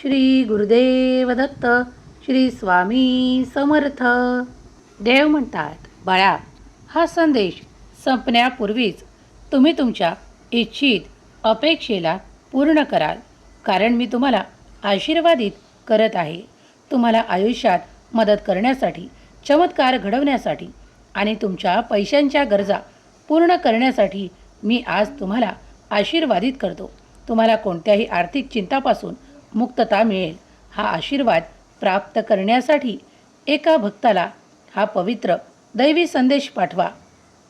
श्री गुरुदेव दत्त श्री स्वामी समर्थ. देव म्हणतात बाळा हा संदेश संपण्यापूर्वीच तुम्ही तुमच्या इच्छित अपेक्षेला पूर्ण कराल कारण मी तुम्हाला आशीर्वादित करत आहे. तुम्हाला आयुष्यात मदत करण्यासाठी चमत्कार घडवण्यासाठी आणि तुमच्या पैशांच्या गरजा पूर्ण करण्यासाठी मी आज तुम्हाला आशीर्वादित करतो. तुम्हाला कोणत्याही आर्थिक चिंतापासून मुक्तता मिळेल. हा आशीर्वाद प्राप्त करण्यासाठी एका भक्ताला हा पवित्र दैवी संदेश पाठवा.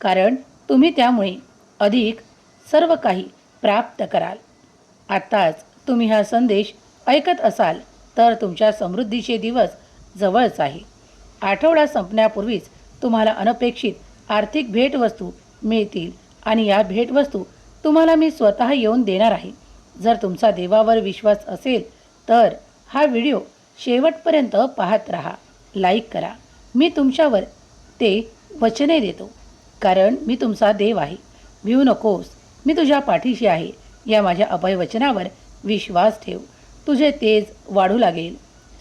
कारण तुम्ही त्यामुळे अधिक सर्व काही प्राप्त कराल. आत्ताच तुम्ही हा संदेश ऐकत असाल तर तुमच्या समृद्धीचे दिवस जवळच आहे. आठवडा संपण्यापूर्वीच तुम्हाला अनपेक्षित आर्थिक भेटवस्तू मिळतील आणि या भेटवस्तू तुम्हाला मी स्वतः येऊन देणार आहे. जर तुमचा देवावर विश्वास असेल तर हा व्हिडिओ शेवटपर्यंत पाहत राहा. लाईक करा. मी तुमच्यावर ते वचने देतो. कारण मी तुमचा देव आहे. भिवू नकोस. मी तुझ्या पाठीशी आहे. या माझ्या अभयवचनावर विश्वास ठेव. तुझे तेज वाढू लागेल.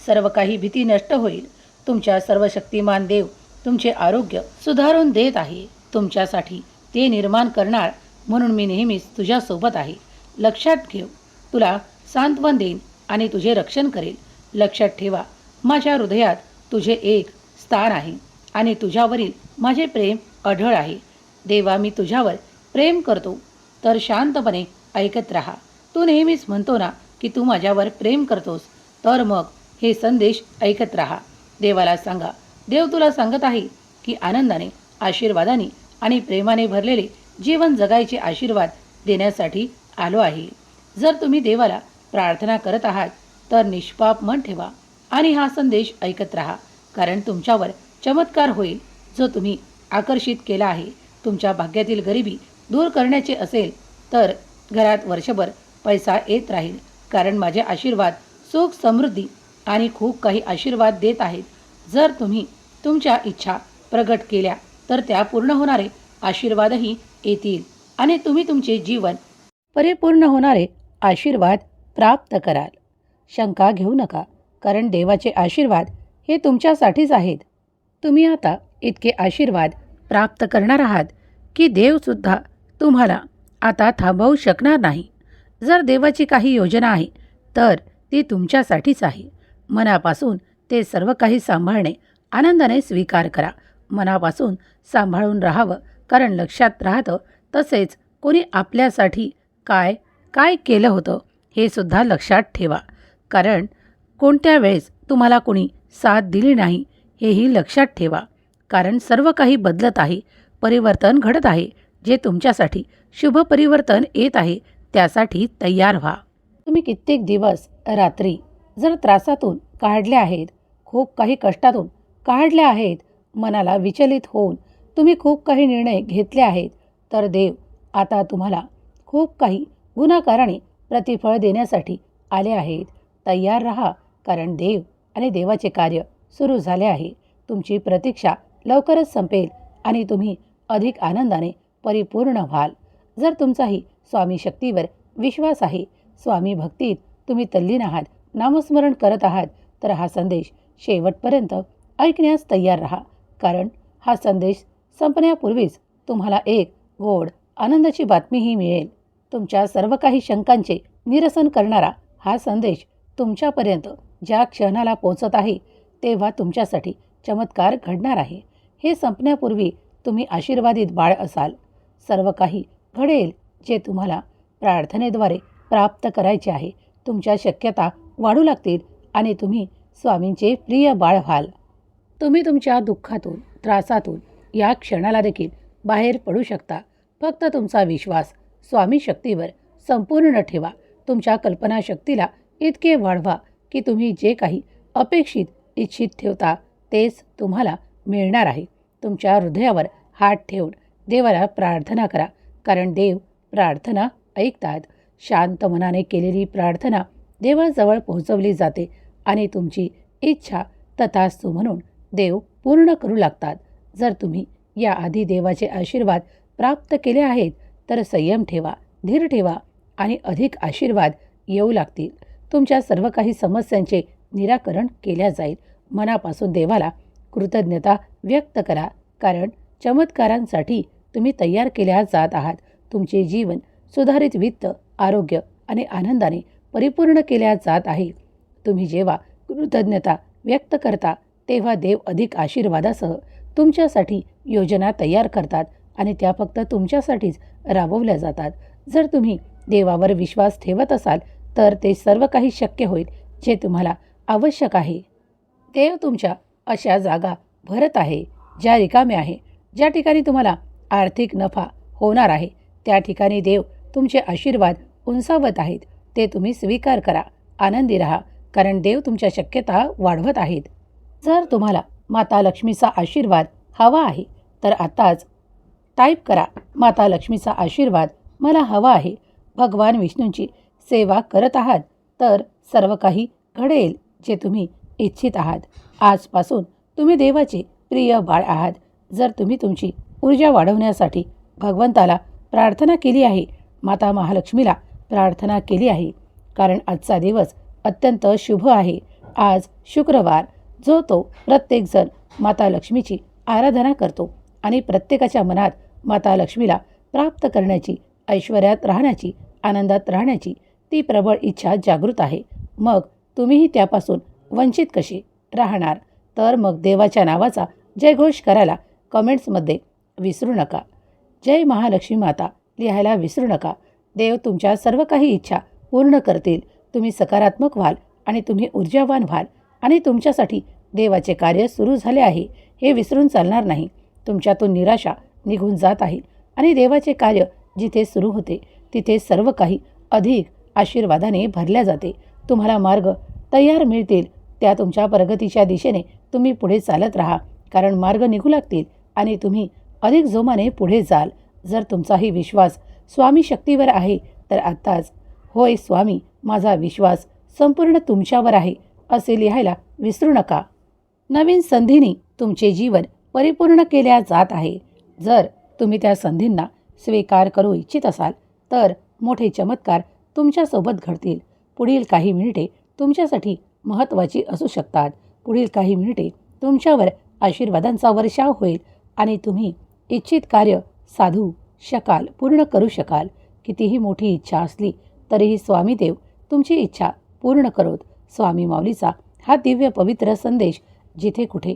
सर्व काही भीती नष्ट होईल. तुमच्या सर्व शक्तिमान देव तुमचे आरोग्य सुधारून देत आहे. तुमच्यासाठी ते निर्माण करणार म्हणून मी नेहमीच तुझ्यासोबत आहे. लक्षात ठेव तुला सांत्वन देईन आणि तुझे रक्षण करेल. लक्षात ठेवा माझ्या हृदयात तुझे एक स्थान आहे आणि तुझ्यावरील माझे प्रेम अढळ आहे. देवा मी तुझ्यावर प्रेम करतो. तर शांतपणे ऐकत राहा. तू नेहमीच म्हणतो ना की तू माझ्यावर प्रेम करतोस. तर मग हे संदेश ऐकत राहा. देवाला सांगा देव तुला सांगत आहे की आनंदाने आशीर्वादाने आणि प्रेमाने भरलेले जीवन जगायचे आशीर्वाद देण्यासाठी आलो आहे. जर तुम्ही देवाला प्रार्थना करत आहात तर निष्पाप मन ठेवा आणि हा संदेश ऐकत राहा कारण तुमच्यावर चमत्कार होईल. जो तुम्ही आकर्षित केला आहे तुमच्या भाग्यातील गरिबी दूर करण्याचे असेल तर घरात वर्षभर पैसा येत राहील कारण माझे आशीर्वाद सुख समृद्धी आणि खूप काही आशीर्वाद देत आहेत. जर तुम्ही तुमच्या इच्छा प्रगट केल्या तर त्या पूर्ण होणारे आशीर्वादही येतील आणि तुम्ही तुमचे जीवन परिपूर्ण होणारे आशीर्वाद प्राप्त कराल. शंका घेऊ नका कारण देवाचे आशीर्वाद हे तुमच्यासाठीच आहेत. तुम्ही आता इतके आशीर्वाद प्राप्त करणार आहात की देवसुद्धा तुम्हाला आता थांबवू शकणार नाही. जर देवाची काही योजना आहे तर ती तुमच्यासाठीच आहे. मनापासून ते सर्व काही सांभाळणे आनंदाने स्वीकार करा. मनापासून सांभाळून राहावं कारण लक्षात राहतं तसेच कोणी आपल्यासाठी काय काय केलं होतं हे सुद्धा लक्षात ठेवा. कारण कोणत्या वेळेस तुम्हाला कोणी साथ दिली नाही हेही लक्षात ठेवा. कारण सर्व काही बदलत आहे परिवर्तन घडत आहे जे तुमच्यासाठी शुभ परिवर्तन येत आहे त्यासाठी तयार व्हा. तुम्ही कित्येक दिवस रात्री जर त्रासातून काढले आहेत खूप काही कष्टातून काढले आहेत मनाला विचलित होऊन तुम्ही खूप काही निर्णय घेतले आहेत तर देव आता तुम्हाला खूप काही गुणाकाराने प्रतिफळ देण्यासाठी आले आहेत. तयार रहा कारण देव आणि देवाचे कार्य सुरू झाले आहे. तुमची प्रतीक्षा लवकरच संपेल आणि तुम्ही अधिक आनंदाने परिपूर्ण व्हाल. जर तुमचाही स्वामी शक्तीवर विश्वास आहे स्वामी भक्तीत तुम्ही तल्लीन आहात नामस्मरण करत आहात तर हा संदेश शेवटपर्यंत ऐकण्यास तयार राहा कारण हा संदेश संपण्यापूर्वीच तुम्हाला एक गोड आनंदाची बातमीही मिळेल. तुमच्या सर्व काही शंकांचे निरसन करणारा हा संदेश तुमच्यापर्यंत ज्या क्षणाला पोचत आहे तेव्हा तुमच्यासाठी चमत्कार घडणार आहे. हे संपण्यापूर्वी तुम्ही आशीर्वादित बाळ असाल. सर्व काही घडेल जे तुम्हाला प्रार्थनेद्वारे प्राप्त करायचे आहे. तुमच्या शक्यता वाढू लागतील आणि तुम्ही स्वामींचे प्रिय बाळ व्हाल. तुम्ही तुमच्या दुःखातून त्रासातून या क्षणाला देखील बाहेर पडू शकता. फक्त तुमचा विश्वास स्वामी शक्तीवर संपूर्ण ठेवा. तुमच्या कल्पनाशक्तीला इतके वाढवा की तुम्ही जे काही अपेक्षित इच्छित ठेवता तेच तुम्हाला मिळणार आहे. तुमच्या हृदयावर हात ठेवून देवाला प्रार्थना करा कारण देव प्रार्थना ऐकतात. शांत मनाने केलेली प्रार्थना देवाजवळ पोहोचवली जाते आणि तुमची इच्छा तथास्तु म्हणून देव पूर्ण करू लागतात. जर तुम्ही याआधी देवाचे आशीर्वाद प्राप्त केले आहेत तर संयम ठेवा धीर ठेवा आणि अधिक आशीर्वाद येऊ लागतील. तुमच्या सर्व काही समस्यांचे निराकरण केल्या जाईल. मनापासून देवाला कृतज्ञता व्यक्त करा कारण चमत्कारांसाठी तुम्ही तयार केल्या जात आहात. तुमचे जीवन सुधारित वित्त आरोग्य आणि आनंदाने परिपूर्ण केल्या जात आहे. तुम्ही जेव्हा कृतज्ञता व्यक्त करता तेव्हा देव अधिक आशीर्वादासह तुमच्यासाठी योजना तयार करतात. आणि त्या फक्त तुमच्यासाठीच राबवल्या जातात. जर तुम्ही देवावर विश्वास ठेवत असाल तर ते सर्व काही शक्य होईल जे तुम्हाला आवश्यक आहे. देव तुमच्या अशा जागा भरत आहे ज्या रिकाम्या आहे ज्या ठिकाणी तुम्हाला आर्थिक नफा होणार आहे त्या ठिकाणी देव तुमचे आशीर्वाद उंचावत आहेत. ते तुम्ही स्वीकार करा आनंदी राहा कारण देव तुमच्या शक्यता वाढवत आहेत. जर तुम्हाला माता लक्ष्मीचा आशीर्वाद हवा आहे तर आताच टाईप करा. माता लक्ष्मीचा आशीर्वाद. मला हवा आहे. भगवान विष्णूंची सेवा करत आहात. तर सर्व काही घडेल जे तुम्ही इच्छित आहात. आजपासून तुम्ही देवाचे प्रिय बाळ आहात. जर तुम्ही तुमची ऊर्जा वाढवण्यासाठी भगवंताला प्रार्थना केली आहे माता महालक्ष्मीला प्रार्थना केली आहे. कारण आजचा दिवस अत्यंत शुभ आहे. आज शुक्रवार जो तो प्रत्येकजण माता लक्ष्मीची आराधना करतो आणि प्रत्येकाच्या मनात माता लक्ष्मीला प्राप्त करण्याची ऐश्वर्यात राहण्याची आनंदात राहण्याची ती प्रबळ इच्छा जागृत आहे. मग तुम्हीही त्यापासून वंचित कशी राहणार? तर मग देवाच्या नावाचा जयघोष करायला कमेंट्समध्ये विसरू नका. जय महालक्ष्मी माता लिहायला विसरू नका. देव तुमच्या सर्व काही इच्छा पूर्ण करतील. तुम्ही सकारात्मक व्हाल आणि तुम्ही ऊर्जावान व्हाल आणि तुमच्यासाठी देवाचे कार्य सुरू झाले आहे. हे विसरून चालणार नाही. तुमच्यातून निराशा निघून जात आहे आणि देवाचे कार्य जिथे सुरू होते तिथे सर्व काही अधिक आशीर्वादाने भरल्या जाते. तुम्हाला मार्ग तयार मिळतील. त्या तुमच्या प्रगतीच्या दिशेने तुम्ही पुढे चालत राहा. कारण मार्ग निघू लागतील आणि तुम्ही अधिक जोमाने पुढे जाल. जर तुमचाही विश्वास स्वामी शक्तीवर आहे तर आत्ताच होय स्वामी माझा विश्वास संपूर्ण तुमच्यावर आहे असे लिहायला विसरू नका. नवीन संधीने तुमचे जीवन परिपूर्ण केल्या जात आहे. जर तुम्ही त्या संधींना स्वीकार करू इच्छित असाल तर मोठे चमत्कार तुमच्यासोबत घडतील. पुढील काही मिनिटे तुमच्यासाठी महत्त्वाची असू शकतात. पुढील काही मिनिटे तुमच्यावर आशीर्वादांचा वर्षाव होईल आणि तुम्ही इच्छित कार्य साधू शकाल पूर्ण करू शकाल. कितीही मोठी इच्छा असली तरीही स्वामीदेव तुमची इच्छा पूर्ण करोत. स्वामी माऊलीचा हा दिव्य पवित्र संदेश जिथे कुठे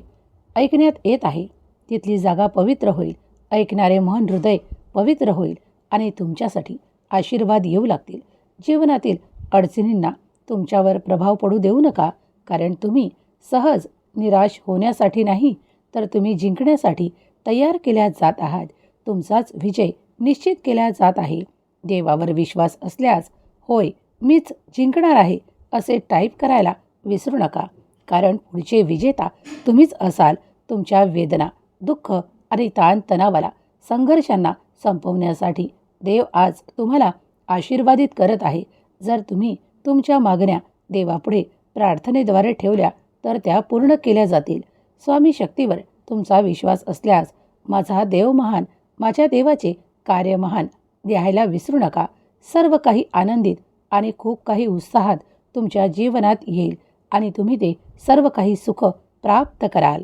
ऐकण्यात येत आहे तिथली जागा पवित्र होईल. ऐकणारे मन हृदय पवित्र होईल आणि तुमच्यासाठी आशीर्वाद येऊ लागतील. जीवनातील अडचणींना तुमच्यावर प्रभाव पडू देऊ नका कारण तुम्ही सहज निराश होण्यासाठी नाही तर तुम्ही जिंकण्यासाठी तयार केल्या जात आहात. तुमचाच विजय निश्चित केला जात आहे. देवावर विश्वास असल्यास होय मीच जिंकणार आहे असे टाईप करायला विसरू नका. कारण पुढचे विजेता तुम्हीच असाल तुमच्या वेदना दुःख आणि ताणतणावाला संघर्षांना संपवण्यासाठी देव आज तुम्हाला आशीर्वादित करत आहे. जर तुम्ही तुमच्या मागण्या देवापुढे प्रार्थनेद्वारे ठेवल्या तर त्या पूर्ण केल्या जातील. स्वामी शक्तीवर तुमचा विश्वास असल्यास माझा देव महान माझ्या देवाचे कार्य महान द्यायला विसरू नका. सर्व काही आनंदित आणि खूप काही उत्साहात तुमच्या जीवनात येईल आणि तुम्ही ते सर्व काही सुख प्राप्त कराल.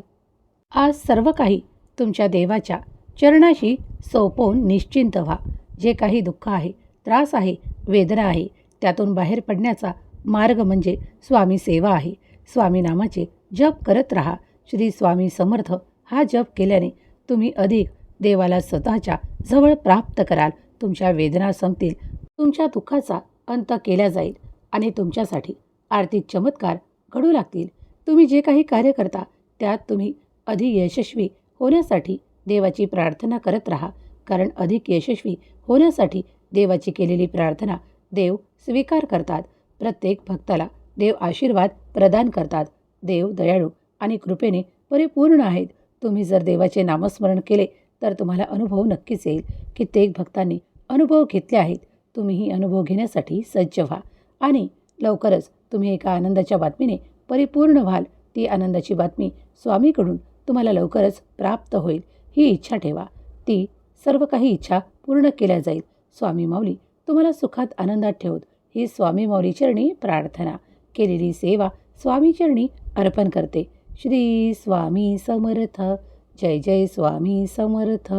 आज सर्व काही तुमच्या देवाच्या चरणाशी सोपवून निश्चिंत व्हा. जे काही दुःख आहे त्रास आहे वेदना आहे त्यातून बाहेर पडण्याचा मार्ग म्हणजे स्वामी सेवा आहे. स्वामी नामाचे जप करत राहा. श्री स्वामी समर्थ हा जप केल्याने तुम्ही अधिक देवाला स्वतःच्या जवळ प्राप्त कराल. तुमच्या वेदना संपतील. तुमच्या दुःखाचा अंत केला जाईल आणि तुमच्यासाठी आर्थिक चमत्कार घडू लागतील. तुम्ही जे काही कार्य करता त्यात तुम्ही अधिक यशस्वी होण्यासाठी देवाची प्रार्थना करत राहा कारण अधिक यशस्वी होण्यासाठी देवाची केलेली प्रार्थना देव स्वीकार करतात. प्रत्येक भक्ताला देव आशीर्वाद प्रदान करतात. देव दयाळू आणि कृपेने परिपूर्ण आहेत. तुम्ही जर देवाचे नामस्मरण केले तर तुम्हाला अनुभव नक्कीच येईल. कित्येक भक्तांनी अनुभव घेतले आहेत. तुम्हीही अनुभव घेण्यासाठी सज्ज व्हा आणि लवकरच तुम्ही एका आनंदाच्या बातमीने परिपूर्ण व्हाल. ती आनंदाची बातमी स्वामीकडून तुम्हाला लवकरच प्राप्त होईल. ही इच्छा ठेवा. ती सर्व काही इच्छा पूर्ण केल्या जाईल. स्वामी माऊली तुम्हाला सुखात आनंदात ठेवत ही स्वामी माऊली चरणी प्रार्थना. केलेली सेवा स्वामी चरणी अर्पण करते. श्री स्वामी समर्थ. जय जय स्वामी समर्थ.